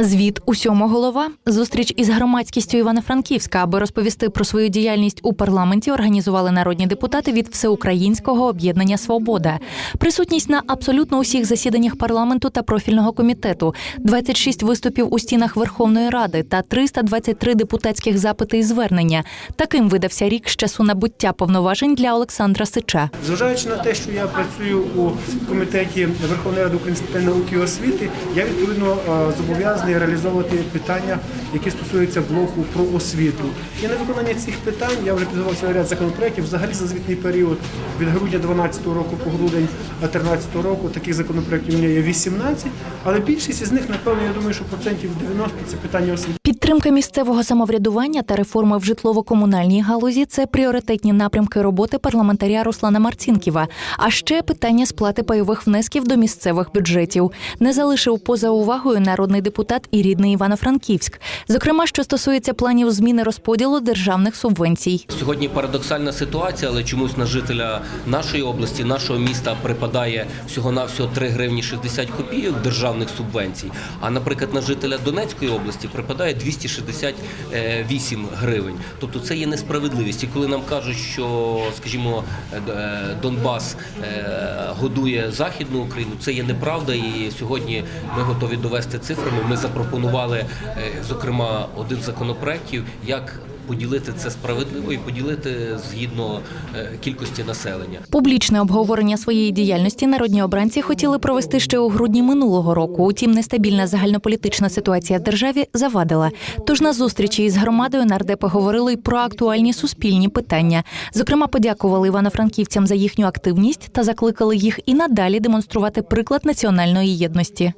Звіт усьому голова. Зустріч із громадськістю Івано-Франківська, аби розповісти про свою діяльність у парламенті, організували народні депутати від Всеукраїнського об'єднання Свобода. Присутність на абсолютно усіх засіданнях парламенту та профільного комітету, 26 виступів у стінах Верховної Ради та 323 депутатських запити і звернення. Таким видався рік з часу набуття повноважень для Олександра Сича. Зважаючи на те, що я працюю у комітеті Верховної Ради питань науки і освіти, я відповідно е, зобов'язаний реалізовувати питання, які стосуються блоку про освіту. І на виконання цих питань я вже підготував ряд законопроєктів. Взагалі за звітний період від грудня 2012 року по грудень 2013 року таких законопроєктів у мене є 18, але більшість із них, напевно, я думаю, що процентів 90 це питання освіти. Підтримка місцевого самоврядування та реформи в житлово-комунальній галузі це пріоритетні напрямки роботи парламентаря Руслана Марцінківа. А ще питання сплати пайових внесків до місцевих бюджетів не залишив поза увагою народний депутат і рідний Івано-Франківськ. Зокрема, що стосується планів зміни розподілу державних субвенцій. Сьогодні парадоксальна ситуація, але чомусь на жителя нашої області, нашого міста припадає всього навсього 3 гривні 60 копійок державних субвенцій. А наприклад, на жителя Донецької області припадає 268 гривень. Тобто це є несправедливість. І коли нам кажуть, що, скажімо, е, Донбас е, годує західну Україну, це є неправда. І сьогодні ми готові довести цифрами. Ми запропонували, е, зокрема, один з законопроектів, як поділити це справедливо і поділити згідно е, кількості населення. Публічне обговорення своєї діяльності народні обранці хотіли провести ще у грудні минулого року. Утім, нестабільна загальнополітична ситуація в державі завадила. Тож на зустрічі із громадою нардепи говорили й про актуальні суспільні питання. Зокрема, подякували івано-франківцям за їхню активність та закликали їх і надалі демонструвати приклад національної єдності.